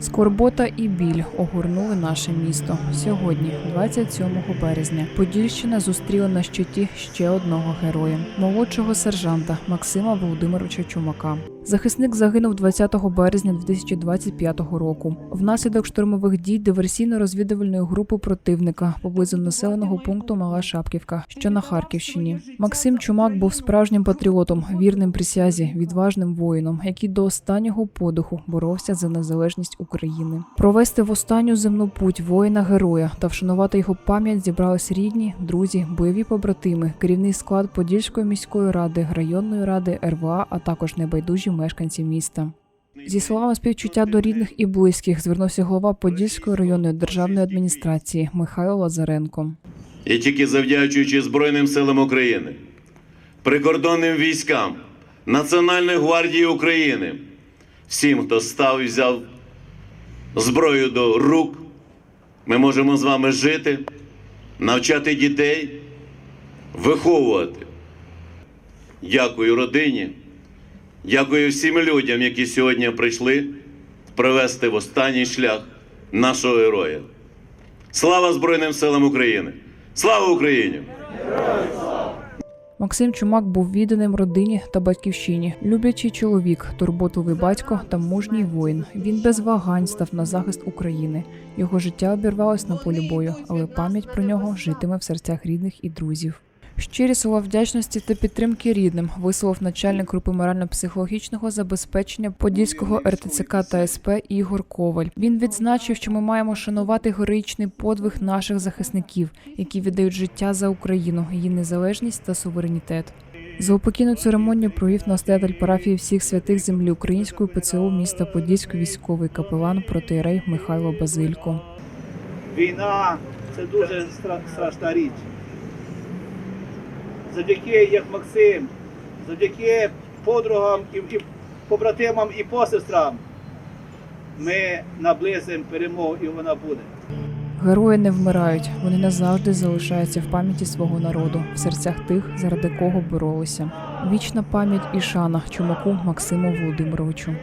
Скорбота і біль огорнули наше місто. Сьогодні, 27 березня, Подільщина зустріла на щиті ще одного героя молодшого сержанта Максима Володимировича Чумака. Захисник загинув 20 березня 2025 року. Внаслідок штурмових дій диверсійно-розвідувальної групи противника поблизу населеного пункту Мала Шапківка, що на Харківщині. Максим Чумак був справжнім патріотом, вірним присязі, відважним воїном, який до останнього подиху боровся за незалежність України. Провести в останню земну путь воїна героя та вшанувати його пам'ять зібрались рідні, друзі, бойові побратими, керівний склад Подільської міської ради, районної ради, РВА, а також небайдужі мешканці міста. Зі словами співчуття до рідних і близьких звернувся голова Подільської районної державної адміністрації Михайло Лазаренко. І тільки завдячуючи Збройним силам України, прикордонним військам, Національної гвардії України, всім, хто став і взяв зброю до рук, ми можемо з вами жити, навчати дітей, виховувати. Дякую родині, дякую всім людям, які сьогодні прийшли привести в останній шлях нашого героя. Слава Збройним силам України! Слава Україні! Максим Чумак був відданим родині та батьківщині, люблячий чоловік, турботливий батько та мужній воїн. Він без вагань став на захист України. Його життя обірвалось на полі бою, але пам'ять про нього житиме в серцях рідних і друзів. Щирі слова вдячності та підтримки рідним висловив начальник групи морально-психологічного забезпечення Подільського РТЦК та СП Ігор Коваль. Він відзначив, що ми маємо шанувати героїчний подвиг наших захисників, які віддають життя за Україну, її незалежність та суверенітет. Заупокійну церемонію провів настоятель парафії всіх святих землі української ПЦУ міста Подільський військовий капелан протиерей Михайло Базилько. Війна це дуже стра- страшна річ. Завдяки, як Максим, завдяки подругам і, і побратимам і посестрам ми наблизимо перемогу і вона буде. Герої не вмирають, вони назавжди залишаються в пам'яті свого народу, в серцях тих, заради кого боролися. Вічна пам'ять і шана чумаку Максиму Володимировичу.